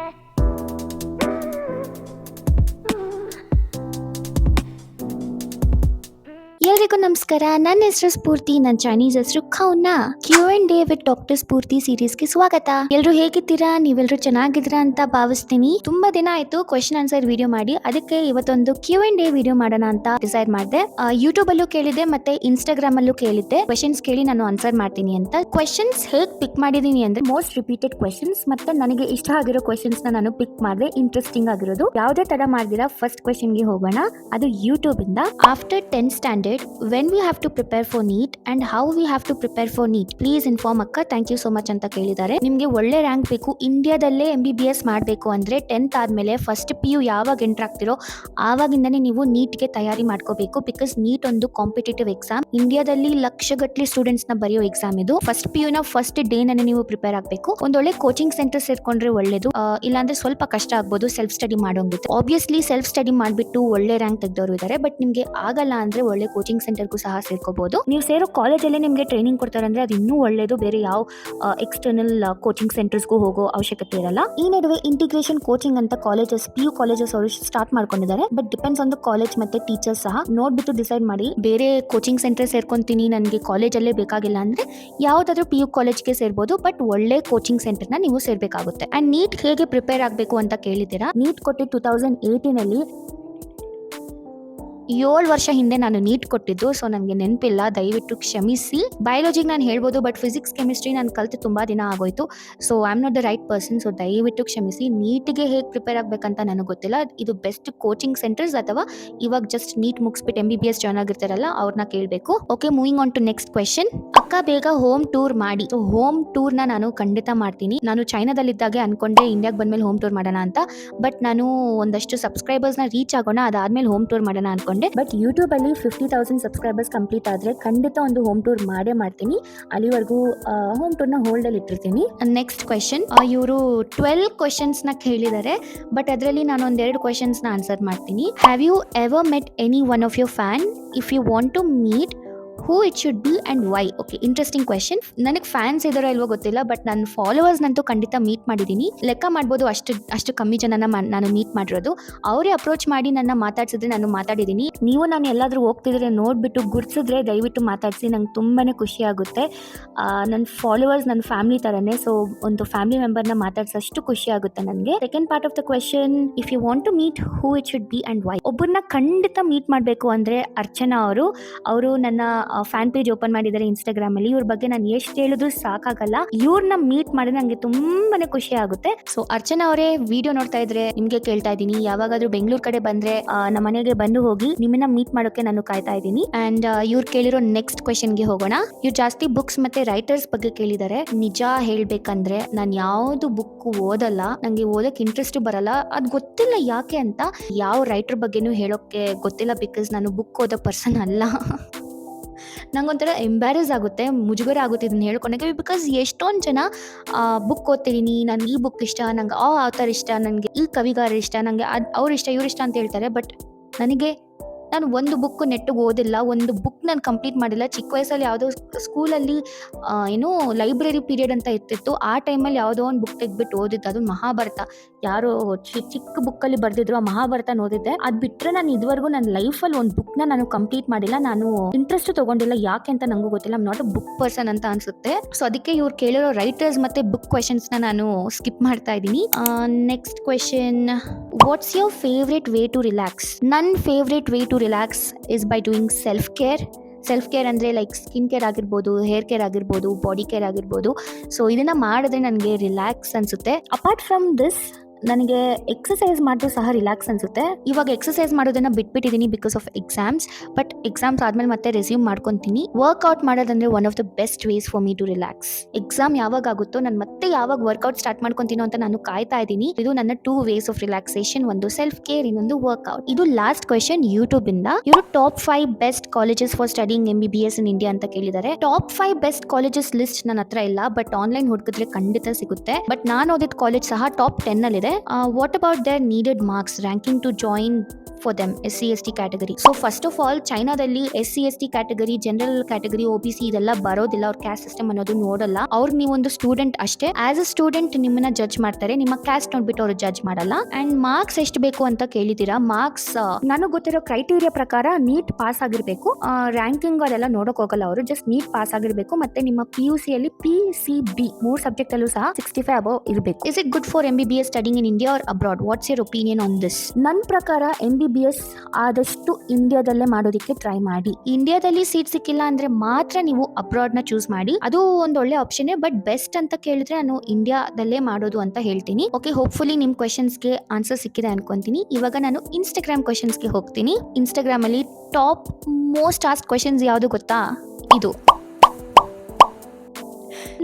け ಎಲ್ರಿಗೂ ನಮಸ್ಕಾರ. ನನ್ನ ಹೆಸರು ಸ್ಫೂರ್ತಿ ನನ್ನ ಚೈನೀಸ್ ಹೆಸರು ಖೌನ Q and day with doctor Spoorthi ಸೀರೀಸ್ಗೆ ಸ್ವಾಗತ. ಎಲ್ರು ಹೇಗಿದ್ದೀರಾ? ನೀವೆಲ್ರು ಚೆನ್ನಾಗಿದ್ದೀರಾ ಅಂತ ಭಾವಿಸ್ತೀನಿ. ತುಂಬಾ ದಿನ ಆಯ್ತು ಕ್ವೆಶನ್ ಆನ್ಸರ್ ವಿಡಿಯೋ ಮಾಡಿ. ಅದಕ್ಕೆ ಇವತ್ತೊಂದು ಕ್ಯೂ ಅಂಡ್ ಡೇ ವಿಡಿಯೋ ಮಾಡೋಣ ಅಂತ ಡಿಸೈಡ್ ಮಾಡಿದೆ. ಯೂಟ್ಯೂಬ್ ಅಲ್ಲೂ ಕೇಳಿದೆ ಮತ್ತೆ ಇನ್ಸ್ಟಾಗ್ರಾಮ್ ಅಲ್ಲೂ ಕೇಳಿದ್ದೆ. ಕ್ವೆಶನ್ಸ್ ಕೇಳಿ ನಾನು ಆನ್ಸರ್ ಮಾಡ್ತೀನಿ ಅಂತ. ಕ್ವಶನ್ಸ್ ಹೇಗ್ ಪಿಕ್ ಮಾಡಿದೀನಿ ಅಂದ್ರೆ ಮೋಸ್ಟ್ ರಿಪೀಟೆಡ್ ಕ್ವಶನ್ಸ್ ಮತ್ತೆ ನನಗೆ ಇಷ್ಟ ಆಗಿರೋ ಕ್ವಶನ್ಸ್ನ ನಾನು ಪಿಕ್ ಮಾಡಿದೆ. ಇಂಟ್ರೆಸ್ಟಿಂಗ್ ಆಗಿರೋದು. ಯಾವುದೇ ತರ ಮಾಡಿದಿರಾ ಫಸ್ಟ್ ಕ್ವೆಶನ್ಗೆ ಹೋಗೋಣ. ಅದು ಯೂಟ್ಯೂಬ್ ಇಂದ. After tenth standard when we have to prepare for NEET and how we have to prepare for NEET please inform ಅಕ್ಕ. ಥ್ಯಾಂಕ್ ಯು ಸೋ ಮಚ್ ಅಂತ ಕೇಳಿದ್ದಾರೆ. ನಿಮಗೆ ಒಳ್ಳೆ ರ್ಯಾಂಕ್ ಬೇಕು. ಇಂಡಿಯಾದಲ್ಲೇ ಎಂ ಬಿ ಬಿ ಎಸ್ ಮಾಡಬೇಕು ಅಂದರೆ ಟೆಂತ್ ಆದಮೇಲೆ ಫಸ್ಟ್ ಪಿ ಯು ಯಾವಾಗ ಎಂಟರ್ ಆಗ್ತಿರೋ ಆವಾಗಿಂದನೇ ನೀವು ನೀಟ್ಗೆ ತಯಾರಿ ಮಾಡ್ಕೋಬೇಕು. ಬಿಕಾಸ್ ನೀಟ್ ಒಂದು ಕಾಂಪಿಟೇಟಿವ್ ಎಕ್ಸಾಮ್ ಇಂಡಿಯಾದಲ್ಲಿ ಲಕ್ಷಗಟ್ಟಲೆ ಸ್ಟೂಡೆಂಟ್ಸ್ನ ಬರೆಯೋ ಎಕ್ಸಾಮ್ ಇದು. ಫಸ್ಟ್ ಪಿ ಯುನ ಫಸ್ಟ್ ಡೇ ನೇ ನೀವು ಪ್ರಿಪೇರ್ ಆಗಬೇಕು. ಒಂದೊಳ್ಳೆ ಕೋಚಿಂಗ್ ಸೆಂಟರ್ ಸೇರ್ಕೊಂಡ್ರೆ ಒಳ್ಳೇದು. ಇಲ್ಲಾಂದ್ರೆ ಸ್ವಲ್ಪ ಕಷ್ಟ ಆಗ್ಬೋದು. ಸೆಲ್ಫ್ ಸ್ಟಡಿ ಮಾಡೋಂಗಿತ್ತು ಆಬ್ವಿಯಸ್ಲಿ ಸೆಲ್ಫ್ ಸ್ಟಡಿ ಮಾಡಿಬಿಟ್ಟು ಒಳ್ಳೆ ರ್ಯಾಂಕ್ ತೆಗೆದವರು ಇದ್ದಾರೆ ಬಟ್ ನಿಮಗೆ ಆಗಲ್ಲ ಅಂದ್ರೆ ಒಳ್ಳೆ ಕೋಚಿಂಗ್ ಸೆಂಟರ್ಗೂ ಸಹ ಸೇರ್ಕೋಬಹುದು ನೀವು ಸೇರೋ ಕಾಲೇಜಲ್ಲೇ ನಿಮಗೆ ಟ್ರೈನಿಂಗ್ ಕೊಡ್ತಾರೆ ಅಂದ್ರೆ ಅದು ಇನ್ನೂ ಒಳ್ಳೆಯದು ಬೇರೆ ಯಾವ ಎಕ್ಸ್ಟರ್ನಲ್ ಕೋಚಿಂಗ್ ಸೆಂಟರ್ಸ್ಗೂ ಹೋಗೋ ಅವಶ್ಯಕತೆ ಇರಲ್ಲ. ಈ ನಡುವೆ ಇಂಟಿಗ್ರೇಷನ್ ಕೋಚಿಂಗ್ ಅಂತ ಕಾಲೇಜಸ್ ಪಿ ಯು ಕಾಲೇಜಸ್ ಅವರು ಸ್ಟಾರ್ಟ್ ಮಾಡ್ಕೊಂಡಿದ್ದಾರೆ. But depends on the college ಮತ್ತೆ ಟೀಚರ್ಸ್ ಸಹ ನೋಡ್ಬಿಟ್ಟು ಡಿಸೈಡ್ ಮಾಡಿ, ಬೇರೆ ಕೋಚಿಂಗ್ ಸೆಂಟರ್ ಸೇರ್ಕೊಂತೀನಿ, ನನಗೆ ಕಾಲೇಜಲ್ಲೇ ಬೇಕಾಗಿಲ್ಲ ಅಂದ್ರೆ ಯಾವ್ದಾದ್ರು ಪಿ ಯು ಕಾಲೇಜ್ಗೆ ಸೇರ್ಬೋದು. ಬಟ್ ಒಳ್ಳೆ ಕೋಚಿಂಗ್ ಸೆಂಟರ್ನ ನೀವು ಸೇರ್ಬೇಕಾಗುತ್ತೆ. ಅಂಡ್ ನೀಟ್ ಹೇಗೆ ಪ್ರಿಪೇರ್ ಆಗಬೇಕು ಅಂತ ಕೇಳಿದ್ದೀರಾ? ನೀಟ್ ಕೊಟ್ಟು ಟೂ ತೌಸಂಡ್ ಏಯ್ಟೀನ್ ಅಲ್ಲಿ ಏಳು ವರ್ಷ ಹಿಂದೆ ನಾನು ನೀಟ್ ಕೊಟ್ಟಿದ್ದು ಸೊ ನನಗೆ ನೆನಪಿಲ್ಲ. ದಯವಿಟ್ಟು ಕ್ಷಮಿಸಿ. ಬಯಾಲಜಿಗೆ ನಾನು ಹೇಳ್ಬೋದು ಬಟ್ ಫಿಸಿಕ್ಸ್ ಕೆಮಿಸ್ಟ್ರಿ ನಾನು ಕಲಿತು ತುಂಬ ದಿನ ಆಗೋಯ್ತು. So I am not the right person so ದಯವಿಟ್ಟು ಕ್ಷಮಿಸಿ. ನೀಟಿಗೆ ಹೇಗೆ ಪ್ರಿಪೇರ್ ಆಗಬೇಕಂತ ನನಗೆ ಗೊತ್ತಿಲ್ಲ. ಇದು ಬೆಸ್ಟ್ ಕೋಚಿಂಗ್ ಸೆಂಟರ್ಸ್ ಅಥವಾ ಇವಾಗ just NEET ಮುಗಿಸ್ಬಿಟ್ಟು M B B S join ಆಗಿರ್ತಾರಲ್ಲ ಅವ್ರನ್ನ ಕೇಳಬೇಕು. Okay moving on to next question ಅಕ್ಕ ಬೇಗ ಹೋಮ್ ಟೂರ್ ಮಾಡಿ. ಸೊ ಹೋಮ್ ಟೂರ್ನ ನಾನು ಖಂಡಿತ ಮಾಡ್ತೀನಿ. ನಾನು ಚೈನಾದಲ್ಲಿದ್ದಾಗೆ ಅನ್ಕೊಂಡೆ ಇಂಡಿಯಾಗೆ ಬಂದ್ಮೇಲೆ ಹೋಮ್ ಟೂರ್ ಮಾಡೋಣ ಅಂತ. ಬಟ್ ನಾನು ಒಂದಷ್ಟು ಸಬ್ಸ್ಕ್ರೈಬರ್ಸ್ನ ರೀಚ್ ಆಗೋಣ, ಅದಾದ್ಮೇಲೆ ಹೋಮ್ ಟೂರ್ ಮಾಡೋಣ ಅನ್ಕೊಂಡೆ. ಬಟ್ ಯೂಟ್ಯೂಬ್ ಅಲ್ಲಿ ಫಿಫ್ಟಿ ತೌಸಂಡ್ ಸಬ್ಸ್ಕ್ರೈಬರ್ಸ್ ಕಂಪ್ಲೀಟ್ ಆದ್ರೆ ಖಂಡಿತ ಒಂದು ಹೋಮ್ ಟೂರ್ ಮಾಡೇ ಮಾಡ್ತೀನಿ. ಅಲ್ಲಿವರೆಗೂ ಹೋಮ್ ಟೂರ್ನ ಹೋಲ್ಡಲ್ಲಿ ಇಟ್ಟಿರ್ತೀನಿ. ನೆಕ್ಸ್ಟ್ ಕ್ವೆಶನ್ ಇವರು ಟ್ವೆಲ್ನ ಕೇಳಿದ್ದಾರೆ ಬಟ್ ಅದರಲ್ಲಿ ನಾನು ಒಂದೆರಡು ನ ಆನ್ಸರ್ ಮಾಡ್ತೀನಿ. Have you ever met any one of your fan if you want to meet who it should be and why okay interesting question ನನಗೆ ಫ್ಯಾನ್ಸ್ ಇದಾರೋ ಇಲ್ವೋ ಗೊತ್ತಿಲ್ಲ ಬಟ್ ನನ್ನ ಫಾಲೋವರ್ಸ್ ನಂತೂ ಖಂಡಿತ ಮೀಟ್ ಮಾಡಿದ್ದೀನಿ ಲೆಕ್ಕ ಮಾಡ್ಬೋದು ಅಷ್ಟು ಅಷ್ಟು ಕಮ್ಮಿ ಜನನ ನಾನು ಮೀಟ್ ಮಾಡಿರೋದು. ಅವರೇ ಅಪ್ರೋಚ್ ಮಾಡಿ ನನ್ನ ಮಾತಾಡ್ಸಿದ್ರೆ ನಾನು ಮಾತಾಡಿದ್ದೀನಿ ನೀವು ನಾನು ಎಲ್ಲಾದರೂ ಹೋಗ್ತಿದ್ರೆ ನೋಡಿಬಿಟ್ಟು ಗುರ್ಸಿದ್ರೆ ದಯವಿಟ್ಟು ಮಾತಾಡಿಸಿ ನಂಗೆ ತುಂಬಾ ಖುಷಿ ಆಗುತ್ತೆ. ನನ್ನ ಫಾಲೋವರ್ಸ್ ನನ್ನ ಫ್ಯಾಮಿಲಿ ಥರನೇ ಸೊ ಒಂದು ಫ್ಯಾಮಿಲಿ ಮೆಂಬರ್ನ ಮಾತಾಡ್ಸೋಷ್ಟು ಖುಷಿ ಆಗುತ್ತೆ ನನಗೆ. Second part of the question if you want to meet who it should be and why ಒಬ್ಬರನ್ನ ಖಂಡಿತ ಮೀಟ್ ಮಾಡಬೇಕು ಅಂದರೆ ಅರ್ಚನಾ ಅವರು. ಅವರು ನನ್ನ ಫ್ಯಾನ್ ಪೇಜ್ ಓಪನ್ ಮಾಡಿದ್ದಾರೆ ಇನ್ಸ್ಟಾಗ್ರಾಮ್ ಅಲ್ಲಿ. ಇವ್ರ ಬಗ್ಗೆ ನಾನು ಎಷ್ಟು ಹೇಳಿದ್ರು ಸಾಕಾಗಲ್ಲ. ಇವ್ರನ್ನ ಮೀಟ್ ಮಾಡಿದ್ರೆ ನಂಗೆ ತುಂಬಾನೇ ಖುಷಿ ಆಗುತ್ತೆ. ಸೊ ಅರ್ಚನಾ ಅವರೇ ವಿಡಿಯೋ ನೋಡ್ತಾ ಇದ್ರೆ ನಿಮ್ಗೆ ಕೇಳ್ತಾ ಇದ್ದೀನಿ. ಯಾವಾಗಾದ್ರೂ ಬೆಂಗಳೂರು ಕಡೆ ಬಂದ್ರೆ ನಮ್ಮ ಮನೆಗೆ ಬಂದು ಹೋಗಿ ನಿಮ್ಮನ್ನ ಮೀಟ್ ಮಾಡೋಕೆ ನಾನು ಕಾಯ್ತಾ ಇದ್ದೀನಿ. ಅಂಡ್ ಇವ್ರು ಕೇಳಿರೋ ನೆಕ್ಸ್ಟ್ಗೆ ಹೋಗೋಣ. ಇವ್ರು ಜಾಸ್ತಿ ಬುಕ್ಸ್ ಮತ್ತೆ ರೈಟರ್ಸ್ ಬಗ್ಗೆ ಕೇಳಿದ್ದಾರೆ. ನಿಜ ಹೇಳ್ಬೇಕಂದ್ರೆ ನಾನು ಯಾವ್ದು ಬುಕ್ ಓದಲ್ಲ. ನಂಗೆ ಓದಕ್ ಇಂಟ್ರೆಸ್ಟ್ ಬರಲ್ಲ. ಅದ್ ಗೊತ್ತಿಲ್ಲ ಯಾಕೆ ಅಂತ ಯಾವ ರೈಟರ್ ಬಗ್ಗೆನೂ ಹೇಳೋಕೆ ಗೊತ್ತಿಲ್ಲ ಬಿಕಾಸ್ ನಾನು ಬುಕ್ ಓದೋ ಪರ್ಸನ್ ಅಲ್ಲ. ನಂಗೊಂಥರ ಎಂಬ್ಯಾರಸ್ ಆಗುತ್ತೆ, ಮುಜುಗರ ಆಗುತ್ತೆ ಇದನ್ನು ಹೇಳ್ಕೊಳಕ್ಕೆ. ಬಿಕಾಸ್ ಎಷ್ಟೊಂದು ಜನ ಬುಕ್ ಓದ್ತಿದ್ದೀನಿ ನನಗೆ ಈ ಬುಕ್ ಇಷ್ಟ, ನಂಗೆ ಆ ಥರ ಇಷ್ಟ ನನಗೆ ಈ ಕವಿಗಾರ ಇಷ್ಟ ನನಗೆ ಅದು ಅವ್ರ ಇಷ್ಟ, ಇವ್ರ ಇಷ್ಟ ಅಂತ ಹೇಳ್ತಾರೆ. ಬಟ್ ನನಗೆ ನಾನು ಒಂದು ಬುಕ್ ನೆಟ್ಟಿಗೆ ಓದಿಲ್ಲ, ಒಂದು ಬುಕ್ ನಾನು ಕಂಪ್ಲೀಟ್ ಮಾಡಿಲ್ಲ. ಚಿಕ್ಕ ವಯಸ್ಸಲ್ಲಿ ಯಾವುದೋ ಸ್ಕೂಲಲ್ಲಿ ಏನು ಲೈಬ್ರರಿ ಪೀರಿಯಡ್ ಅಂತ ಇರ್ತಿತ್ತು. ಆ ಟೈಮಲ್ಲಿ ಯಾವುದೋ ಒಂದು ಬುಕ್ ತೆಗೆದ್ಬಿಟ್ಟು ಓದಿದ್ದು. ಅದು ಮಹಾಭಾರತ. ಯಾರೋ ಚಿಕ್ಕ ಬುಕ್ಕಲ್ಲಿ ಬರೆದಿದ್ರು, ಆ ಮಹಾಭಾರತನ ಓದಿದ್ದೆ ಅದು ಬಿಟ್ಟರೆ ನಾನು ಇದುವರೆಗೂ ನನ್ನ ಲೈಫಲ್ಲಿ ಒಂದು ಬುಕ್ನ ನಾನು ಕಂಪ್ಲೀಟ್ ಮಾಡಿಲ್ಲ. ನಾನು ಇಂಟ್ರೆಸ್ಟ್ ತಗೊಂಡಿಲ್ಲ. ಯಾಕೆ ಅಂತ ನನಗೂ ಗೊತ್ತಿಲ್ಲ. ನಾಟ್ ಅ ಬುಕ್ ಪರ್ಸನ್ ಅಂತ ಅನ್ಸುತ್ತೆ. ಸೊ ಅದಕ್ಕೆ ಇವ್ರು ಕೇಳಿರೋ ರೈಟರ್ಸ್ ಮತ್ತೆ ಬುಕ್ ಕ್ವೆಶನ್ಸ್ನ ನಾನು ಸ್ಕಿಪ್ ಮಾಡ್ತಾ ಇದ್ದೀನಿ. Next question what's your favourite way to relax ನನ್ನ favourite way to relax is by doing self care self care ಅಂದರೆ ಲೈಕ್ ಸ್ಕಿನ್ ಕೇರ್ ಆಗಿರ್ಬೋದು ಹೇರ್ ಕೇರ್ ಆಗಿರ್ಬೋದು ಬಾಡಿ ಕೇರ್ ಆಗಿರ್ಬೋದು. ಸೊ ಇದನ್ನು ಮಾಡಿದ್ರೆ ನನಗೆ ರಿಲ್ಯಾಕ್ಸ್ ಅನಿಸುತ್ತೆ. ಅಪಾರ್ಟ್ ಫ್ರಮ್ ದಿಸ್ ನನಗೆ ಎಕ್ಸಸೈಸ್ ಮಾಡಿದ್ರು ಸಹ ರಿಲ್ಯಾಕ್ಸ್ ಅನಿಸುತ್ತೆ. ಇವಾಗ ಎಕ್ಸಸೈಸ್ ಮಾಡೋದನ್ನ ಬಿಟ್ಬಿಟ್ಟಿದ್ದೀನಿ because of exams but exams ಆದ್ಮೇಲೆ ಮತ್ತೆ ರೆಸ್ಯೂಮ್ ಮಾಡ್ಕೊತೀನಿ. ವರ್ಕೌಟ್ ಮಾಡೋದಂದ್ರೆ one of the best ways for me to relax exam ಯಾವಾಗ ಆಗುತ್ತೋ, ನಾನು ಮತ್ತೆ ಯಾವಾಗ ವರ್ಕೌಟ್ ಸ್ಟಾರ್ಟ್ ಮಾಡ್ಕೊತೀನೋ ಅಂತ ನಾನು ಕಾಯ್ತಾ ಇದ್ದೀನಿ. ಇದು ನನ್ನ ಟೂ ವೇಸ್ ಆಫ್ ರಿಲ್ಯಾಕ್ಸೇಷನ್ ಒಂದು ಸೆಲ್ಫ್ ಕೇರ್ ಇನ್ನೊಂದು ವರ್ಕೌಟ್ ಇದು ಲಾಸ್ಟ್ ಕ್ವೆಶನ್ ಯೂಟ್ಯೂಬ್ ಇಂದ. ಇವರು top five best colleges for studying M B B S in India ಅಂತ ಕೇಳಿದ್ದಾರೆ. Top five best colleges list ನನ್ನ ಹತ್ರ ಇಲ್ಲ ಬಟ್ ಆನ್ಲೈನ್ ಹುಡುಕಿದ್ರೆ ಖಂಡಿತ ಸಿಗುತ್ತೆ. ಬಟ್ ನಾನು ಓದಿದ ಕಾಲೇಜ್ ಸಹ ಟಾಪ್ ಟೆನ್ ಅಲ್ಲಿದೆ what about their needed marks ranking to join for them S C S T category so first of all ಚೈನಾದಲ್ಲಿ S C S T category general category O B C ಇದೆಲ್ಲ ಬರೋದಿಲ್ಲ, ಅವ್ರ caste system ಅನ್ನೋದು ನೋಡಲ್ಲ. ಅವ್ರು ನೀವೊಂದು student ಅಷ್ಟೇ. As a student ನಿಮ್ಮನ್ನ judge ಮಾಡ್ತಾರೆ. ನಿಮ್ಮ ಕ್ಯಾಸ್ಟ್ ನೋಡ್ಬಿಟ್ಟು ಅವರು ಜಡ್ಜ್ ಮಾಡಲ್ಲ. ಅಂಡ್ ಮಾರ್ಕ್ಸ್ ಎಷ್ಟು ಬೇಕು ಅಂತ ಕೇಳಿದೀರಾ? ಮಾರ್ಕ್ಸ್ ನನಗೆ ಗೊತ್ತಿರೋ ಕ್ರೈಟೀರಿಯಾ ಪ್ರಕಾರ ನೀಟ್ ಪಾಸ್ ಆಗಿರ್ಬೇಕು. ರ್ಯಾಂಕಿಂಗ್ ಅವರೆಲ್ಲ ನೋಡಕ್ ಹೋಗಲ್ಲ ಅವರು. ಜಸ್ಟ್ ನೀಟ್ ಪಾಸ್ ಆಗಿರ್ಬೇಕು. ಮತ್ತೆ ನಿಮ್ಮ ಪಿ ಯು ಸಿ ಅಲ್ಲಿ ಪಿ ಸಿ ಬಿ ಮೂರ್ ಸಬ್ಜೆಕ್ಟ್ ಅಲ್ಲೂ ಸಹ ಸಿಕ್ಸ್ಟಿ ಫೈವ್ ಅಬೌವ್ ಇರಬೇಕು. Is it good for M B B S studying in India or abroad what's your opinion on this ನನ್ನ ಪ್ರಕಾರ ಎಂ ಬಿ ಬಿ ಎಸ್ ಆದಷ್ಟು ಇಂಡಿಯಾದಲ್ಲೇ ಮಾಡೋದಕ್ಕೆ try ಮಾಡಿ. ಇಂಡಿಯಾದಲ್ಲಿ ಸೀಟ್ ಸಿಕ್ಕಿಲ್ಲ ಅಂದ್ರೆ ಮಾತ್ರ ನೀವು ಅಬ್ರಾಡ್ನ ಚೂಸ್ ಮಾಡಿ. ಅದು ಒಂದು ಒಳ್ಳೆ ಆಪ್ಷನ್ ಬಟ್ ಬೆಸ್ಟ್ ಅಂತ ಕೇಳಿದ್ರೆ ನಾನು ಇಂಡಿಯಾದಲ್ಲೇ ಮಾಡೋದು ಅಂತ ಹೇಳ್ತೀನಿ. ಓಕೆ ಹೋಪ್ಫುಲಿ ನಿಮ್ ಕ್ವೆಶನ್ಸ್ಗೆ ಆನ್ಸರ್ ಸಿಕ್ಕಿದೆ ಅನ್ಕೊಂತೀನಿ. ಇವಾಗ ನಾನು ಇನ್ಸ್ಟಾಗ್ರಾಮ್ ಕ್ವೆಶನ್ಸ್ಗೆ ಹೋಗ್ತೀನಿ. ಇನ್ಸ್ಟಾಗ್ರಾಮ್ ಅಲ್ಲಿ ಟಾಪ್ ಮೋಸ್ಟ್ ಆಸ್ಟ್ ಕ್ವೆಶನ್ಸ್ ಯಾವುದು ಗೊತ್ತಾ? ಇದು.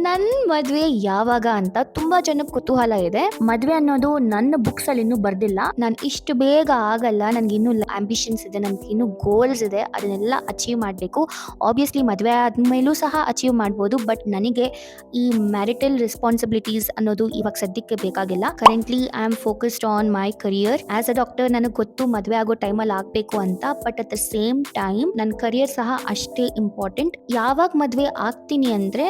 ನನ್ನ ಮದ್ವೆ ಯಾವಾಗ ಅಂತ ತುಂಬಾ ಜನಕ್ಕೆ ಕುತೂಹಲ ಇದೆ. ಮದ್ವೆ ಅನ್ನೋದು ನನ್ನ ಬುಕ್ಸ್ ಅಲ್ಲಿ ಇನ್ನೂ ಬರ್ದಿಲ್ಲ. ನಾನು ಇಷ್ಟು ಬೇಗ ಆಗಲ್ಲ. ನನ್ಗೆ ಇನ್ನು ಆಂಬಿಷನ್ಸ್ ಇದೆ. ನನ್ಗೆ ಇನ್ನೂ ಗೋಲ್ಸ್ ಇದೆ. ಅದನ್ನೆಲ್ಲ ಅಚೀವ್ ಮಾಡಬೇಕು. ಆಬ್ವಿಯಸ್ಲಿ ಮದುವೆ ಆದ್ಮೇಲೂ ಸಹ ಅಚೀವ್ ಮಾಡ್ಬೋದು. ಬಟ್ ನನಗೆ ಈ ಮ್ಯಾರಿಟಲ್ ರೆಸ್ಪಾನ್ಸಿಬಿಲಿಟೀಸ್ ಅನ್ನೋದು ಇವಾಗ ಸದ್ಯಕ್ಕೆ ಬೇಕಾಗಿಲ್ಲ. Currently I am focused on my career as a doctor ನನಗೆ ಗೊತ್ತು ಮದುವೆ ಆಗೋ ಟೈಮಲ್ಲಿ ಆಗಬೇಕು ಅಂತ. But at the same time ನನ್ನ ಕರಿಯರ್ ಸಹ ಅಷ್ಟೇ ಇಂಪಾರ್ಟೆಂಟ್ ಯಾವಾಗ ಮದುವೆ ಆಗ್ತೀನಿ ಅಂದರೆ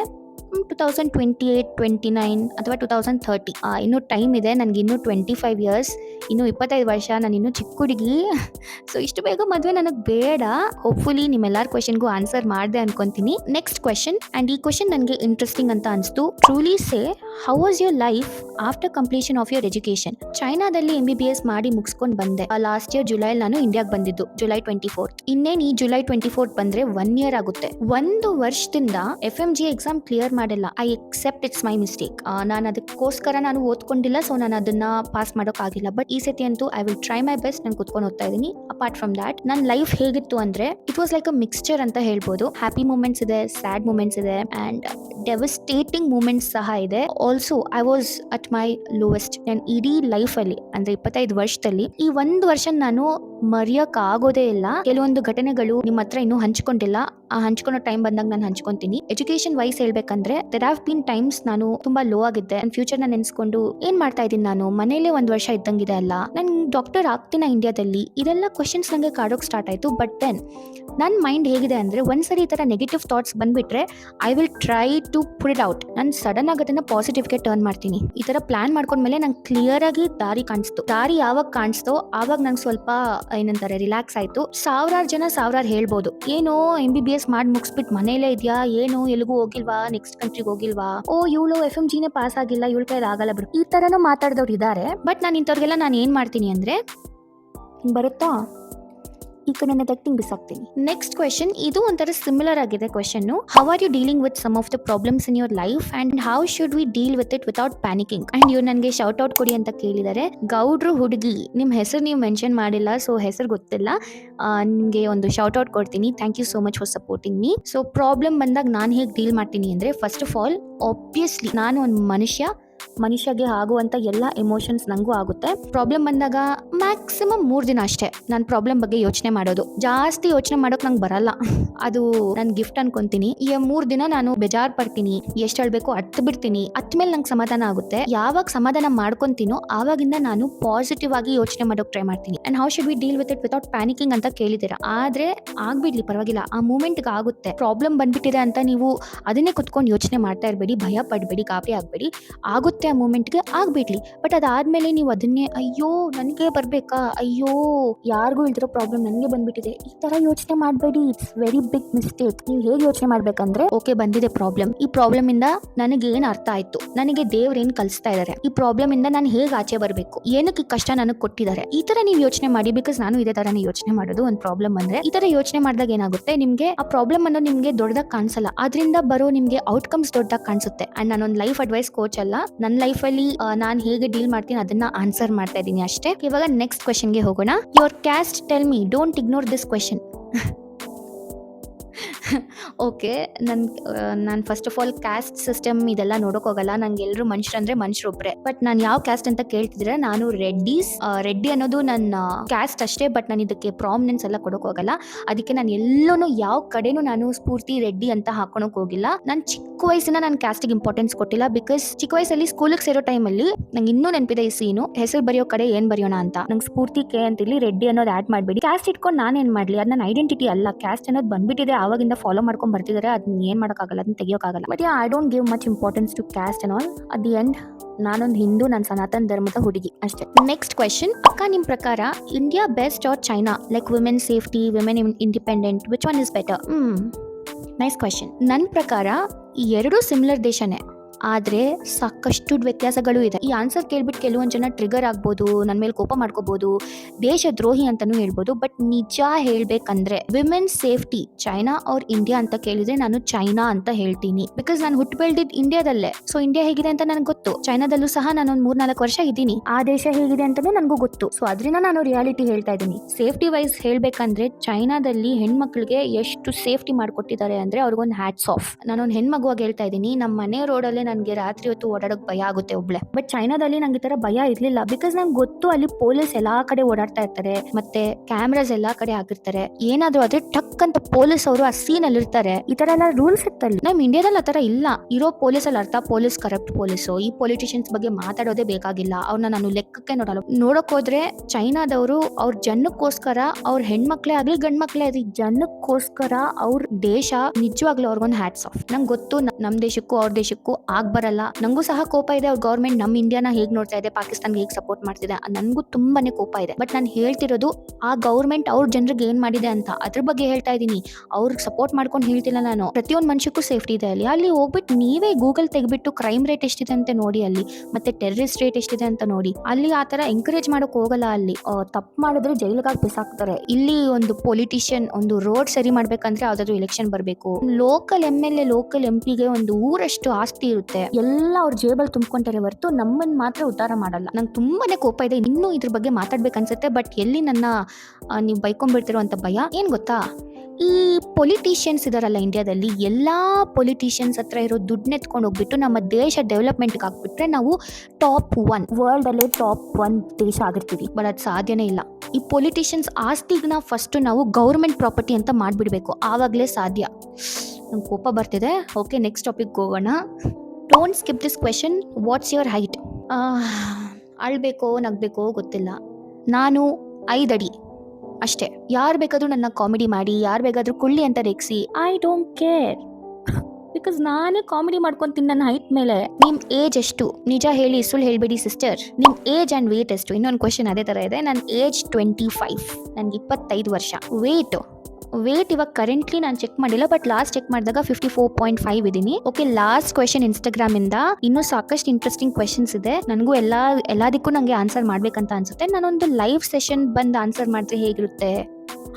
two thousand twenty eight twenty nine ಅಥವಾ ಟು ತೌಸಂಡ್ ಥರ್ಟಿ ಇನ್ನೂ ಟೈಮ್ ಇದೆ. ನನಗೆ ಇನ್ನೂ ಟ್ವೆಂಟಿ ಫೈವ್ ಇಯರ್ಸ್ ಇನ್ನೂ ಇಪ್ಪತ್ತೈದು ವರ್ಷ. ನಾನು ಇನ್ನೂ ಚಿಕ್ಕ ಹುಡುಗಿ. ಸೊ ಇಷ್ಟು ಬೇಗ ಮದುವೆ ನನಗೆ ಬೇಡ. ಹೋಪ್ಫುಲಿ ನಿಮ್ಮೆಲ್ಲರ ಕ್ವೆಶನ್ಗೂ ಆನ್ಸರ್ ಮಾಡಿದೆ ಅನ್ಕೊಂತೀನಿ. ನೆಕ್ಸ್ಟ್ ಕ್ವೆಶನ್ ಆ್ಯಂಡ್ ಈ ಕ್ವೆಶನ್ ನನಗೆ ಇಂಟ್ರೆಸ್ಟಿಂಗ್ ಅಂತ ಅನಿಸ್ತು. Truly say how was your life after completion of your education ಚೈನಾದಲ್ಲಿ M B B S ಮಾಡಿ ಮುಗಿಸ್ಕೊಂಡು ಬಂದೆ. ಲಾಸ್ಟ್ ಇಯರ್ ಜುಲೈಲಿ ನಾನು ಇಂಡಿಯಾಗೆ ಬಂದಿದ್ದು. ಜುಲೈ ಟ್ವೆಂಟಿ ಫೋರ್ತ್ ಇನ್ನೇನು ಈ ಜುಲೈ ಟ್ವೆಂಟಿ ಫೋರ್ತ್ ಬಂದರೆ ಒನ್ ಇಯರ್ ಆಗುತ್ತೆ. ಒಂದು ವರ್ಷದಿಂದ F M G exam clear ಮಾಡಿಲ್ಲ. I accept it's my mistake ನಾನು ಅದಕ್ಕೋಸ್ಕರ ನಾನು ಓದ್ಕೊಂಡಿಲ್ಲ ಸೊ ನಾನು ಅದನ್ನ ಪಾಸ್ ಮಾಡೋಕ್ಕಾಗಿಲ್ಲ ಬಟ್ ಈ ಸತಿ ಅಂತೂ I will try my best ನಾನು ಕುತ್ಕೊಂಡು ಓದ್ತಾ ಇದ್ದೀನಿ ಅಪಾರ್ಟ್ ಫ್ರಮ್ ದ್ಯಾಟ್ ನನ್ನ ಲೈಫ್ ಹೇಗಿತ್ತು ಅಂದ್ರೆ it was like a mixture ಅಂತ ಹೇಳ್ಬೋದು. ಹ್ಯಾಪಿ ಮೂಮೆಂಟ್ಸ್ ಇದೆ ಸ್ಯಾಡ್ ಮೂಮೆಂಟ್ಸ್ ಇದೆ ಅಂಡ್ ಡೆವಸ್ಟೇಟಿಂಗ್ ಮೂಮೆಂಟ್ಸ್ ಸಹ ಇದೆ. Also I was at my lowest ನನ್ನ ಇಡೀ ಲೈಫಲ್ಲಿ ಅಂದ್ರೆ ಇಪ್ಪತ್ತೈದು ವರ್ಷದಲ್ಲಿ, ಈ ಒಂದು ವರ್ಷ ನಾನು ಮರೆಯಕ್ ಆಗೋದೇ ಇಲ್ಲ. ಕೆಲವೊಂದು ಘಟನೆಗಳು ನಿಮ್ಮ ಹತ್ರ ಇನ್ನೂ ಹಂಚ್ಕೊಂಡಿಲ್ಲ. ಆ ಹಂಚ್ಕೊಳೋ ಟೈಮ್ ಬಂದಾಗ ನಾನು ಹಂಚ್ಕೊಂತೀನಿ. ಎಜುಕೇಶನ್ ವೈಸ್ ಹೇಳ್ಬೇಕಂದ್ರೆ ದೆರ್ ಹ್ಯಾವ್ ಬೀನ್ ಟೈಮ್ಸ್ ನಾನು ತುಂಬಾ ಲೋ ಆಗಿದ್ದೆ. ಫ್ಯೂಚರ್ನ ನೆನ್ಸ್ಕೊಂಡು ಏನ್ ಮಾಡ್ತಾ ಇದ್ದೀನಿ ನಾನು? ಮನೇಲೆ ಒಂದ್ ವರ್ಷ ಇದ್ದಂಗಿದೆ ಅಲ್ಲ. ನಾನು ಡಾಕ್ಟರ್ ಆಗ್ತೀನ ಇಂಡಿಯಾದಲ್ಲಿ ಇದೆಲ್ಲ ಕ್ವಶನ್ಸ್ ನಂಗೆ ಕಾಡೋಕ್ ಸ್ಟಾರ್ಟ್ ಆಯ್ತು. ಬಟ್ ದೆನ್ ನನ್ನ ಮೈಂಡ್ ಹೇಗಿದೆ ಅಂದ್ರೆ, ಒಂದ್ಸರಿ ಈ ತರ ನೆಗೆಟಿವ್ ಥಾಟ್ಸ್ ಬಂದ್ಬಿಟ್ರೆ I will try to put it out ನಾನು ಸಡನ್ ಆಗಿ ಅದನ್ನ ಪಾಸಿಟಿವ್ಗೆ ಟರ್ನ್ ಮಾಡ್ತೀನಿ. ಈ ತರ ಪ್ಲಾನ್ ಮಾಡ್ಕೊಂಡ್ಮೇಲೆ ನಂಗೆ ಕ್ಲಿಯರ್ ಆಗಿ ದಾರಿ ಕಾಣಿಸ್ತು. ದಾರಿ ಯಾವಾಗ ಕಾಣಿಸ್ತೋ, ಆವಾಗ ನಂಗೆ ಸ್ವಲ್ಪ ಏನಂತಾರೆ ರಿಲ್ಯಾಕ್ಸ್ ಆಯ್ತು. ಸಾವಿರಾರು ಜನ ಸಾವಿರಾರು ಹೇಳ್ಬೋದು. ಏನು ಎಂ ಬಿ ಬಿ ಎಸ್ ಮಾಡಿ ಮುಗಿಸ್ಬಿಟ್ಟು ಮನೇಲೇ ಇದೆಯಾ? ಏನು ಎಲ್ಲಿಗೂ ಹೋಗಿಲ್ವಾ? ನೆಕ್ಸ್ಟ್ ಕಂಟ್ರಿಗೆ ಹೋಗಿಲ್ವಾ? ಓ, ಇವಳು ಎಫ್ ಎಂ ಜಿನೇ ಪಾಸ್ ಆಗಿಲ್ಲ, ಇವಳ ಕೈಲಿ ಆಗಲ್ಲ ಬಿಡು. ಈ ಥರನೂ ಮಾತಾಡಿದವ್ರು ಇದ್ದಾರೆ ಬಟ್ ನಾನು ಇಂಥವ್ರಿಗೆಲ್ಲ ನಾನು ಏನು ಮಾಡ್ತೀನಿ ಅಂದ್ರೆ, ಬರುತ್ತಾ? ಈ ಕಡೆ ತಟ್ಟಿಂಗ್ ಬಿಸಾಕ್ತೀನಿ. ನೆಕ್ಸ್ಟ್ ಕ್ವೆಶನ್ ಇದು ಒಂಥರ ಸಿಮಿಲರ್ ಆಗಿದೆ question how are you dealing with some of the problems in your life and how should we deal with it without panicking and ಇವ್ರು ನನಗೆ ಶೌಟ್ ಔಟ್ ಕೊಡಿ ಅಂತ ಕೇಳಿದ್ದಾರೆ ಗೌಡ್ರು ಹುಡುಗಿ ನಿಮ್ಮ ಹೆಸರು ನೀವು ಮೆನ್ಷನ್ ಮಾಡಿಲ್ಲ ಸೊ ಹೆಸರು ಗೊತ್ತಿಲ್ಲ. ನಿಮಗೆ ಒಂದು ಶೌಟ್ ಔಟ್ ಕೊಡ್ತೀನಿ. Thank you so much for supporting me so problem ಬಂದಾಗ ನಾನು ಹೇಗೆ ಡೀಲ್ ಮಾಡ್ತೀನಿ ಅಂದರೆ ಫಸ್ಟ್ ಆಫ್ ಆಲ್ ಆಬ್ವಿಯಸ್ಲಿ ನಾನು ಒಂದು ಮನುಷ್ಯ ಮನುಷ್ಯಗೆ ಆಗುವಂತ ಎಲ್ಲ ಎಮೋಷನ್ಸ್ ನಂಗೂ ಆಗುತ್ತೆ. ಪ್ರಾಬ್ಲಮ್ ಬಂದಾಗ ಮ್ಯಾಕ್ಸಿಮಮ್ ಮೂರ್ ದಿನ ಅಷ್ಟೇ ನಾನು ಪ್ರಾಬ್ಲಮ್ ಬಗ್ಗೆ ಯೋಚನೆ ಮಾಡೋದು. ಜಾಸ್ತಿ ಯೋಚನೆ ಮಾಡೋಕ್ ನಂಗೆ ಬರಲ್ಲ. ಅದು ನನ್ ಗಿಫ್ಟ್ ಅನ್ಕೊಂತೀನಿ. ಈ ಮೂರ್ ದಿನ ನಾನು ಬೇಜಾರ್ ಪಡ್ತೀನಿ, ಎಷ್ಟು ಹೇಳ್ಬೇಕು ಅತ್ ಬಿಡ್ತೀನಿ ಮೇಲೆ ನಂಗೆ ಸಮಾಧಾನ ಆಗುತ್ತೆ. ಯಾವಾಗ ಸಮಾಧಾನ ಮಾಡ್ಕೊಂತೀನೋ ಆವಾಗಿಂದ ನಾನು ಪಾಸಿಟಿವ್ ಆಗಿ ಯೋಚನೆ ಮಾಡೋಕ್ ಟ್ರೈ ಮಾಡ್ತೀನಿ. And how should we deal with it without panicking ಅಂತ ಕೇಳಿದ್ದೀರಾ? ಆದ್ರೆ ಆಗ್ಬಿಡ್ಲಿ, ಪರವಾಗಿಲ್ಲ. ಆ ಮೂಮೆಂಟ್ಗೆ ಆಗುತ್ತೆ. ಪ್ರಾಬ್ಲಮ್ ಬಂದ್ಬಿಟ್ಟಿದೆ ಅಂತ ನೀವು ಅದನ್ನೇ ಕುತ್ಕೊಂಡು ಯೋಚನೆ ಮಾಡ್ತಾ ಇರಬೇಡಿ, ಭಯ ಪಡಬೇಡಿ, ಗಾಬರಿ ಆಗಬೇಡಿ. ಆಗುತ್ತೆ ಆ ಮೂಮೆಂಟ್ಗೆ ಆಗ್ಬಿಡ್ಲಿ. ಬಟ್ ಅದಾದ್ಮೇಲೆ ನೀವು ಅದನ್ನೇ, ಅಯ್ಯೋ, ನನಗೆ ಬರಬೇಕಾ? ಅಯ್ಯೋ, ಯಾರಿಗೂ ಇಲ್ದಿರೋ ಪ್ರಾಬ್ಲಮ್ ನನಗೆ ಬಂದ್ಬಿಟ್ಟಿದೆ. ಈ ತರ ಯೋಚನೆ ಮಾಡಬೇಡಿ. ಇಟ್ಸ್ ವೆರಿ ಬಿಗ್ ಮಿಸ್ಟೇಕ್ ನೀವು ಹೇಗೆ ಯೋಚನೆ ಮಾಡ್ಬೇಕಂದ್ರೆ, ಓಕೆ, ಬಂದಿದೆ ಪ್ರಾಬ್ಲಮ್ ಈ ಪ್ರಾಬ್ಲಮ್ ಇಂದ ನನಗೆ ಏನ್ ಅರ್ಥ ಆಯ್ತು? ನನಗೆ ದೇವ್ರ ಏನ್ ಕಲಿಸ್ತಾ ಇದಾರೆ? ಈ ಪ್ರಾಬ್ಲಮ್ ಇಂದ ನಾನು ಹೇಗೆ ಆಚೆ ಬರಬೇಕು? ಏನಕ್ಕೆ ಕಷ್ಟ ನನಗೆ ಕೊಟ್ಟಿದ್ದಾರೆ ಈ ತರ ನೀವು ಯೋಚನೆ ಮಾಡಿ ಬಿಕಾಸ್ ನಾನು ಇದೇ ತರನೇ ಯೋಚನೆ ಮಾಡೋದು. ಒಂದು ಪ್ರಾಬ್ಲಮ್ ಅಂದ್ರೆ, ಈ ತರ ಯೋಚನೆ ಮಾಡಿದಾಗ ಏನಾಗುತ್ತೆ? ನಿಮ್ಗೆ ಆ ಪ್ರಾಬ್ಲಮ್ ಅನ್ನೋ ನಿಮ್ಗೆ ದೊಡ್ಡದಾಗಿ ಕಾಣಿಸಲ್ಲ. ಅದರಿಂದ ಬರೋ ನಿಮ್ಗೆ ಔಟ್ಕಮ್ಸ್ ದೊಡ್ಡದಾಗ ಕಾಣಿಸುತ್ತೆ. ಅಂಡ್ ನಾನೊಂದು ಲೈಫ್ ಅಡ್ವೈಸ್ ಕೋಚ್ ಅಲ್ಲ. ನನ್ನ ಲೈಫಲ್ಲಿ ನಾನು ಹೇಗೆ ಡೀಲ್ ಮಾಡ್ತೀನಿ ಅದನ್ನ ಆನ್ಸರ್ ಮಾಡ್ತಾ ಇದ್ದೀನಿ ಅಷ್ಟೇ. ಇವಾಗ ನೆಕ್ಸ್ಟ್ ಕ್ವೆಶನ್ಗೆ ಹೋಗೋಣ. Your caste tell me don't ignore this question okay, ನನ್ ನಾನು first of all caste system ಇದೆಲ್ಲ ನೋಡೋಕ್ಕೋಗಲ್ಲ ನಂಗೆ ಎಲ್ಲರೂ ಮನುಷ್ಯರು ಅಂದ್ರೆ ಮನುಷ್ಯರೊಬ್ರೆ ಬಟ್ ನಾನು ಯಾವ ಕ್ಯಾಸ್ಟ್ ಅಂತ ಕೇಳ್ತಿದ್ರೆ ನಾನು ರೆಡ್ಡೀಸ್ ರೆಡ್ಡಿ ಅನ್ನೋದು ನನ್ನ ಕ್ಯಾಸ್ಟ್ ಅಷ್ಟೇ ಬಟ್ ನಾನು ಇದಕ್ಕೆ ಪ್ರಾಮಿನೆನ್ಸ್ ಎಲ್ಲ ಕೊಡಕ್ ಹೋಗಲ್ಲ. ಅದಕ್ಕೆ ನಾನು ಎಲ್ಲೂ ಯಾವ ಕಡೆನೂ ನಾನು ಸ್ಫೂರ್ತಿ ರೆಡ್ಡಿ ಅಂತ ಹಾಕೊಳಕ್ ಹೋಗಿಲ್ಲ. ನಾನು ಚಿಕ್ಕ ವಯಸ್ಸಿನ ನಾನು ಕ್ಯಾಸ್ಟಿಗೆ ಇಂಪಾರ್ಟೆನ್ಸ್ ಕೊಟ್ಟಿಲ್ಲ ಬಿಕಾಸ್ ಚಿಕ್ಕ ವಯಸ್ಸಲ್ಲಿ ಸ್ಕೂಲಿಗೆ ಸೇರೋ ಟೈಮಲ್ಲಿ ನಂಗೆ ಇನ್ನೂ ನೆನಪಿದೆ ಈ ಸೀನು ಹೆಸರು ಬರೆಯೋ ಕಡೆ ಏನು ಬರೆಯೋಣ ಅಂತ. ನಂಗೆ ಸ್ಫೂರ್ತಿ ಕೆ ಅಂತ ಇಲ್ಲಿ ರೆಡ್ಡಿ ಅನ್ನೋದು ಆಡ್ ಮಾಡಬೇಡಿ. ಕ್ಯಾಸ್ಟ್ ಇಟ್ಕೊಂಡು ನಾನು ಏನು ಮಾಡ್ಲಿ? ಅದು ನನ್ನ ಐಡೆಂಟಿಟಿ ಅಲ್ಲ. ಕ್ಯಾಸ್ಟ್ ಅನ್ನೋದು ಬಂದ್ಬಿಟ್ಟಿದೆ ಆವಾಗಿಂದ ಫಾಲೋ ಮಾಡ್ಕೊಂಡು ಬರ್ತಿದ್ದಾರೆ ಅದನ್ನ ಏನ್ ಮಾಡೋಕ್ಕಾಗಲ್ಲ ಅದನ್ನ ತೆಗಿಯೋಕ್ಕಾಗಲ್ಲ. But I don't give much importance to caste and all at the end ನಾನೊಂದು ಹಿಂದೂ, ನಾನು ಸನಾತನ ಧರ್ಮದ ಹುಡುಗಿ ಅಷ್ಟೇ. ನೆಕ್ಸ್ಟ್ ಕ್ವೆಶನ್ ಅಕ್ಕ ನಿಮ್ಮ ಪ್ರಕಾರ India best or China like women safety women independent which one is better hmm nice question ನನ್ನ ಪ್ರಕಾರ ಎರಡು ಎರಡೂ ಸಿಮಿಲರ್ ದೇಶನೇ. ಆದ್ರೆ ಸಾಕಷ್ಟು ವ್ಯತ್ಯಾಸಗಳು ಇದೆ. ಈ ಆನ್ಸರ್ ಕೇಳ್ಬಿಟ್ಟು ಕೆಲವೊಂದು ಜನ ಟ್ರಿಗರ್ ಆಗ್ಬೋದು ನನ್ನ ಮೇಲೆ ಕೋಪ ಮಾಡ್ಕೋಬಹುದು ದೇಶ ದ್ರೋಹಿ ಅಂತಾನೂ ಹೇಳ್ಬೋದು ಬಟ್ ನಿಜ ಹೇಳ್ಬೇಕಂದ್ರೆ ವಿಮೆನ್ ಸೇಫ್ಟಿ ಚೈನಾ ಅವ್ರ ಇಂಡಿಯಾ ಅಂತ ಕೇಳಿದ್ರೆ ನಾನು ಚೈನಾ ಅಂತ ಹೇಳ್ತೀನಿ. ಬಿಕಾಸ್ ನಾನು ಹುಟ್ಟು ಬೆಳೆದಿದ್ದು ಇಂಡಿಯಾದಲ್ಲೇ ಸೊ ಇಂಡಿಯಾ ಹೇಗಿದೆ ಅಂತ ನನಗೆ ಗೊತ್ತು. ಚೈನಾದಲ್ಲೂ ಸಹ ನಾನು ಒಂದು ಮೂರ್ನಾಲ್ಕು ವರ್ಷ ಇದ್ದೀನಿ. ಆ ದೇಶ ಹೇಗಿದೆ ಅಂತಾನೂ ನನಗೂ ಗೊತ್ತು. ಸೊ ಅದರಿಂದ ನಾನು ರಿಯಾಲಿಟಿ ಹೇಳ್ತಾ ಇದ್ದೀನಿ. ಸೇಫ್ಟಿ ವೈಸ್ ಹೇಳ್ಬೇಕಂದ್ರೆ ಚೈನಾದಲ್ಲಿ ಹೆಣ್ಮಕ್ಳಿಗೆ ಎಷ್ಟು ಸೇಫ್ಟಿ ಮಾಡಿಕೊಟ್ಟಿದ್ದಾರೆ ಅಂದ್ರೆ ಅವ್ರಿಗೊಂದು ಹ್ಯಾಟ್ಸ್ ಆಫ್ ನಾನೊಂದು ಹೆಣ್ಮಗುವಾಗ ಹೇಳ್ತಾ ಇದ್ದೀನಿ ನಮ್ಮ ಮನೆ ರೋಡಲ್ಲೇ ನನಗೆ ರಾತ್ರಿ ಹೊತ್ತು ಓಡಾಡೋಕೆ ಭಯ ಆಗುತ್ತೆ ಒಬ್ಳೆ. ಬಟ್ ಚೈನಾದಲ್ಲಿ ನಂಗೆ ಈ ತರ ಭಯ ಇರ್ಲಿಲ್ಲ. ಬಿಕಾಸ್ ನಂಗೆ ಗೊತ್ತು ಅಲ್ಲಿ ಪೊಲೀಸ್ ಎಲ್ಲಾ ಕಡೆ ಓಡಾಡ್ತಾ ಇರ್ತಾರೆ. ಮತ್ತೆ ಕ್ಯಾಮ್ರಾಸ್ ಎಲ್ಲಾ ಕಡೆ ಆಗಿರ್ತಾರೆ ಏನಾದ್ರು ಆದ್ರೆ ಟಕ್ ಅಂತ ಪೊಲೀಸ್ ಅವರು ಆ ಸೀನ್ ಅಲ್ಲಿ ಇರ್ತಾರೆ. ಈ ತರ ಎಲ್ಲ ರೂಲ್ಸ್ ಇರ್ತಲ್ಲ ನಮ್ ಇಂಡಿಯಾದಲ್ಲಿ ಆತರ ಇಲ್ಲ. ಇರೋ ಪೊಲೀಸ್ ಅಲ್ಲಿ ಅರ್ಥ ಪೊಲೀಸ್ ಕರಪ್ಟ್ ಪೊಲೀಸ್ ಈ ಪೊಲಿಟಿಷಿಯನ್ಸ್ ಬಗ್ಗೆ ಮಾತಾಡೋದೇ ಬೇಕಾಗಿಲ್ಲ. ಅವ್ರನ್ನ ನಾನು ಲೆಕ್ಕಕ್ಕೆ ನೋಡಲ್ಲ. ನೋಡಕ್ ಹೋದ್ರೆ ಚೈನಾದವರು ಅವ್ರ ಜನಕ್ಕೋಸ್ಕರ ಅವ್ರ ಹೆಣ್ಮಕ್ಳೇ ಆಗ್ಲಿ ಗಂಡ್ ಮಕ್ಳೇ ಆಗ್ಲಿ ಜನಕ್ಕೋಸ್ಕರ ಅವ್ರ ದೇಶ ನಿಜವಾಗ್ಲೂ ಅವ್ರಿಗೊಂದು ಹ್ಯಾಟ್ಸ್ ಆಫ್ ನಂಗೆ ಗೊತ್ತು ನಮ್ ದೇಶಕ್ಕೂ ಅವ್ರ ದೇಶಕ್ಕೂ ಆಗ್ ಬರಲ್ಲ. ನಂಗೂ ಸಹ ಕೋಪ ಇದೆ. ಅವ್ರ ಗೌರ್ಮೆಂಟ್ ನಮ್ಮ ಇಂಡಿಯಾನ ಹೇಗ್ ನೋಡ್ತಾ ಇದೆ ಪಾಕಿಸ್ತಾನ್ಗೆ ಹೇಗ್ ಸಪೋರ್ಟ್ ಮಾಡ್ತಿದೆ ನನಗೂ ತುಂಬಾನೇ ಕೋಪ ಇದೆ. ಬಟ್ ನಾನು ಹೇಳ್ತಿರೋದು, ಆ ಗೌರ್ಮೆಂಟ್ ಅವ್ರ ಜನರಿಗೆ ಏನ್ ಮಾಡಿದೆ ಅಂತ ಅದ್ರ ಬಗ್ಗೆ ಹೇಳ್ತಾ ಇದೀನಿ ಅವ್ರಿಗೆ ಸಪೋರ್ಟ್ ಮಾಡ್ಕೊಂಡು ಹೇಳ್ತಿಲ್ಲ ನಾನು. ಪ್ರತಿಯೊಂದು ಮನುಷ್ಯಕ್ಕೂ ಸೇಫ್ಟಿ ಇದೆ ಅಲ್ಲಿ. ಅಲ್ಲಿ ಹೋಗ್ಬಿಟ್ಟು ನೀವೇ ಗೂಗಲ್ ತೆಗ್ಬಿಟ್ಟು ಕ್ರೈಮ್ ರೇಟ್ ಎಷ್ಟಿದೆ ಅಂತ ನೋಡಿ ಅಲ್ಲಿ. ಮತ್ತೆ ಟೆರರಿಸ್ಟ್ ರೇಟ್ ಎಷ್ಟಿದೆ ಅಂತ ನೋಡಿ. ಅಲ್ಲಿ ಆ ತರ ಎಂಕರೇಜ್ ಮಾಡಕ್ ಹೋಗಲ್ಲ ಅಲ್ಲಿ. ತಪ್ಪು ಮಾಡಿದ್ರೆ ಜೈಲಿಗಾಗಿ ಬಿಸಾಕ್ತಾರೆ ಇಲ್ಲಿ ಒಂದು ಪೊಲಿಟಿಷಿಯನ್ ಒಂದು ರೋಡ್ ಸರಿ ಮಾಡ್ಬೇಕಂದ್ರೆ ಯಾವ್ದಾದ್ರು ಎಲೆಕ್ಷನ್ ಬರಬೇಕು. Local M L A local M ಪಿಗೆ ಒಂದು ಊರಷ್ಟು ಆಸ್ತಿ ಇರುತ್ತೆ. ಎಲ್ಲ ಅವ್ರ ಜೇಬಲ್ ತುಂಬ್ಕೊಂತಾರೆ ಹೊರತು ನಮ್ಮನ್ನ ಮಾತ್ರ ಉದ್ಧಾರ ಮಾಡಲ್ಲ. ನಂಗೆ ತುಂಬಾನೇ ಕೋಪ ಇದೆ. ಇನ್ನೂ ಇದ್ರ ಬಗ್ಗೆ ಮಾತಾಡ್ಬೇಕನ್ಸುತ್ತೆ ಬಟ್ ಎಲ್ಲಿ ನನ್ನ ನೀವು ಬೈಕೊಂಡ್ಬಿಡ್ತಿರೋ ಅಂತ ಭಯ? ಏನ್ ಗೊತ್ತಾ? ಈ ಪೊಲಿಟಿಷಿಯನ್ಸ್ ಇದಾರಲ್ಲ ಇಂಡಿಯಾದಲ್ಲಿ, ಎಲ್ಲ ಪೊಲಿಟಿಷಿಯನ್ಸ್ ಹತ್ರ ಇರೋ ದುಡ್ಡು ಹೋಗ್ಬಿಟ್ಟು ನಮ್ಮ ದೇಶ ಡೆವಲಪ್ಮೆಂಟ್ಗೆ ಹಾಕ್ಬಿಟ್ರೆ ನಾವು ಟಾಪ್ ಒನ್. ವರ್ಲ್ಡ್ ಅಲ್ಲೇ ಟಾಪ್ ಒನ್ ದೇಶ ಆಗಿರ್ತೀವಿ. ಬಟ್ ಅದು ಸಾಧ್ಯನೇ ಇಲ್ಲ. ಈ ಪೊಲಿಟಿಷಿಯನ್ಸ್ ಆಸ್ತಿಗನ್ನ ಫಸ್ಟ್ ನಾವು ಗೌರ್ಮೆಂಟ್ ಪ್ರಾಪರ್ಟಿ ಅಂತ ಮಾಡಿಬಿಡ್ಬೇಕು. ಆವಾಗಲೇ ಸಾಧ್ಯ. ನಂಗೆ ಕೋಪ ಬರ್ತಿದೆ. ಓಕೆ, ನೆಕ್ಸ್ಟ್ ಟಾಪಿಕ್ ಹೋಗೋಣ. Don't skip this question what's your height ಅಳ್ಬೇಕೋ ನಗಬೇಕೋ ಗೊತ್ತಿಲ್ಲ. ನಾನು ಐದಡಿ ಅಷ್ಟೇ. ಯಾರು ಬೇಕಾದರೂ ನನ್ನ ಕಾಮಿಡಿ ಮಾಡಿ ಯಾರು ಬೇಕಾದರೂ ಕುಳ್ಳಿ ಅಂತ ರೇಗಿಸಿ. ಐ ಡೋಂಟ್ ಕೇರ್ ಬಿಕಾಸ್ ನಾನೇ ಕಾಮಿಡಿ ಮಾಡ್ಕೊತೀನಿ ನನ್ನ ಹೈಟ್ ಮೇಲೆ. ನಿಮ್ಮ ಏಜ್ ಎಷ್ಟು? ನಿಜ ಹೇಳಿ ಸುಳ್ಳು ಹೇಳಬೇಡಿ ಸಿಸ್ಟರ್ ನಿಮ್ಮ ಏಜ್ ಆ್ಯಂಡ್ ವೇಟ್ ಎಷ್ಟು? ಇನ್ನೊಂದು ಕ್ವಶನ್ ಅದೇ ಥರ ಇದೆ. ನನ್ನ ಏಜ್ ಟ್ವೆಂಟಿ ಫೈವ್ ನನಗೆ ಇಪ್ಪತ್ತೈದು ವರ್ಷ. ವೇಟ್ ವೇಟ್ ಇವಾಗ ಕರೆಂಟ್ಲಿ ನಾನು ಚೆಕ್ ಮಾಡಿಲ್ಲ ಬಟ್ ಲಾಸ್ಟ್ ಚೆಕ್ ಮಾಡಿದಾಗ ಫಿಫ್ಟಿ ಫೋರ್ ಪಾಯಿಂಟ್ ಫೈವ್ ಇದೀನಿ. ಓಕೆ ಲಾಸ್ಟ್ ಕ್ವೆಶನ್ ಇನ್ಸ್ಟಾಗ್ರಾಮ್ ಇಂದ. ಇನ್ನೂ ಸಾಕಷ್ಟು ಇಂಟ್ರೆಸ್ಟಿಂಗ್ ಕ್ವೆಶನ್ಸ್ ಇದೆ. ನನಗೂ ಎಲ್ಲ ಎಲ್ಲದಕ್ಕೂ ನಂಗೆ ಆನ್ಸರ್ ಮಾಡ್ಬೇಕಂತ ಅನ್ಸುತ್ತೆ. ನಾನೊಂದು ಲೈವ್ ಸೆಷನ್ ಬಂದು ಆನ್ಸರ್ ಮಾಡಿದ್ರೆ ಹೇಗಿರುತ್ತೆ?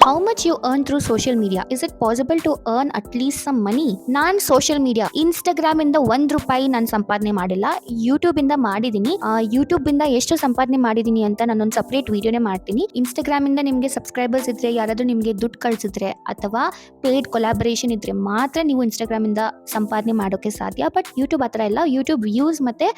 How much you earn through social media is it possible to earn at least some money non social media Instagram ಇಂದ ಒಂದ್ ರೂಪಾಯಿ ನಾನು ಸಂಪಾದನೆ ಮಾಡಿಲ್ಲ. ಯೂಟ್ಯೂಬ್ ಇಂದ ಮಾಡಿದೀನಿ. ಯೂಟ್ಯೂಬ್ ಇಂದ ಎಷ್ಟು ಸಂಪಾದನೆ ಮಾಡಿದೀನಿ ಅಂತ ನಾನೊಂದು ಸಪ್ರೇಟ್ ವಿಡಿಯೋನೇ ಮಾಡ್ತೀನಿ. ಇನ್ಸ್ಟಾಗ್ರಾಮ್ ಇಂದ ನಿಮಗೆ ಸಬ್ಸ್ಕ್ರೈಬರ್ಸ್ ಇದ್ರೆ, ಯಾರಾದ್ರೂ ನಿಮಗೆ ದುಡ್ಡು ಕಳ್ಸಿದ್ರೆ ಅಥವಾ ಪೇಡ್ ಕೊಲಾಬರೇಷನ್ ಇದ್ರೆ ಮಾತ್ರ ನೀವು ಇನ್ಸ್ಟಾಗ್ರಾಮ್ ಇಂದ ಸಂಪಾದನೆ ಮಾಡೋಕೆ ಸಾಧ್ಯ. ಬಟ್ ಯೂಟ್ಯೂಬ್ ಆ ಥರ ಇಲ್ಲ. ಯೂಟ್ಯೂಬ್ ವ್ಯೂಸ್ ಮತ್ತೆ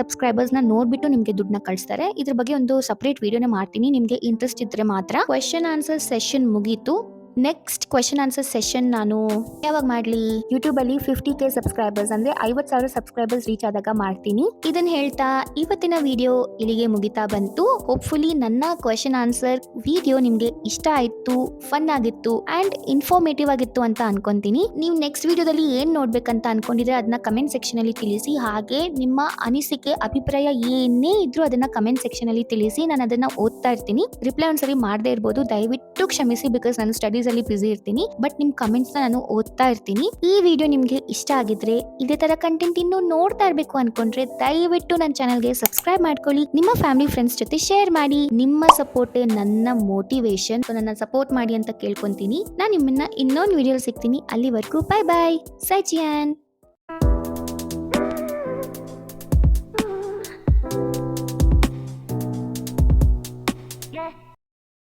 ಸಬ್ಸ್ಕ್ರೈಬರ್ಸ್ನ ನೋಡ್ಬಿಟ್ಟು ನಿಮಗೆ ದುಡ್ಡನ್ನ ಕಳಿಸ್ತಾರೆ. ಇದ್ರ ಬಗ್ಗೆ ಒಂದು ಸಪ್ರೇಟ್ ವಿಡಿಯೋನೇ ಮಾಡ್ತೀನಿ. ನಿಮಗೆ ಇಂಟ್ರೆಸ್ಟ್ ಇದ್ರೆ ಮಾತ್ರ. ಕ್ವೆಶನ್ ಆನ್ಸರ್ ಸೆಷನ್ ಮುಗೀತು ನೆಕ್ಸ್ಟ್ ಕ್ವೆಶನ್ ಆನ್ಸರ್ ಸೆಷನ್ ನಾನು ಯಾವಾಗ ಮಾಡ್ಲಿ? ಯೂಟ್ಯೂಬ್ ಅಲ್ಲಿ ಫಿಫ್ಟಿ ಕೆ ಸಬ್ಸ್ಕ್ರೈಬರ್ಸ್ ಅಂದ್ರೆ ಐವತ್ ಸಾವಿರ ಸಬ್ಸ್ಕ್ರೈಬರ್ಸ್ ರೀಚ್ ಆದಾಗ ಮಾಡ್ತೀನಿ. ಇದನ್ನ ಹೇಳ್ತಾ ಇವತ್ತಿನ ವಿಡಿಯೋ ಇಲ್ಲಿಗೆ ಮುಗಿತಾ ಬಂತು. ಹೋಪ್ಫುಲಿ ನನ್ನ ಕ್ವೆಶನ್ ಆನ್ಸರ್ ವಿಡಿಯೋ ನಿಮ್ಗೆ ಇಷ್ಟ ಆಯ್ತು ಫನ್ ಆಗಿತ್ತು ಅಂಡ್ ಇನ್ಫಾರ್ಮೇಟಿವ್ ಆಗಿತ್ತು ಅಂತ ಅನ್ಕೊಂತೀನಿ. ನೀವು ನೆಕ್ಸ್ಟ್ ವಿಡಿಯೋದಲ್ಲಿ ಏನ್ ನೋಡ್ಬೇಕಂತ ಅನ್ಕೊಂಡಿದ್ರೆ ಅದನ್ನ ಕಮೆಂಟ್ ಸೆಕ್ಷನ್ ಅಲ್ಲಿ ತಿಳಿಸಿ. ಹಾಗೆ ನಿಮ್ಮ ಅನಿಸಿಕೆ, ಅಭಿಪ್ರಾಯ ಏನೇ ಇದ್ರೂ ಅದನ್ನ ಕಮೆಂಟ್ ಸೆಕ್ಷನ್ ಅಲ್ಲಿ ತಿಳಿಸಿ. ನಾನು ಅದನ್ನ ಓದ್ತಾ ಇರ್ತೀನಿ. ರಿಪ್ಲೈ ಒಂದ್ಸರಿ ಮಾಡದೇ ಇರ್ಬೋದು. ದಯವಿಟ್ಟು ಕ್ಷಮಿಸಿ ಬಿಕಾಸ್ ನಾನು ಸ್ಟಡೀಸ್ ಅಲ್ಲಿ ಬ್ಯುಸಿ ಇರ್ತೀನಿ ಬಟ್ ನಿಮ್ ಕಮೆಂಟ್ಸ್ ನಾನು ಓದ್ತಾ ಇರ್ತೀನಿ. ಈ ವಿಡಿಯೋ ನಿಮ್ಗೆ ಇಷ್ಟ ಆಗಿದ್ರೆ ಇದೇ ತರ ಕಂಟೆಂಟ್ ಇನ್ನು ನೋಡ್ತಾ ಇರ್ಬೇಕು ಅನ್ಕೊಂಡ್ರೆ ದಯವಿಟ್ಟು ನನ್ನ ಚಾನಲ್ಗೆ ಸಬ್ಸ್ಕ್ರೈಬ್ ಮಾಡ್ಕೊಳ್ಳಿ. ನಿಮ್ಮ ಫ್ಯಾಮಿಲಿ ಫ್ರೆಂಡ್ಸ್ ಜೊತೆ ಶೇರ್ ಮಾಡಿ. ನಿಮ್ಮ ಸಪೋರ್ಟ್ ನನ್ನ ಮೋಟಿವೇಶನ್ ನನ್ನ ಸಪೋರ್ಟ್ ಮಾಡಿ ಅಂತ ಕೇಳ್ಕೊಂತೀನಿ. ನಾನು ನಿಮ್ಮನ್ನ ಇನ್ನೊಂದು ವಿಡಿಯೋ ಸಿಗ್ತೀನಿ. ಅಲ್ಲಿವರೆಗೂ ಬಾಯ್ ಸೈ ಜಿಯಾನ್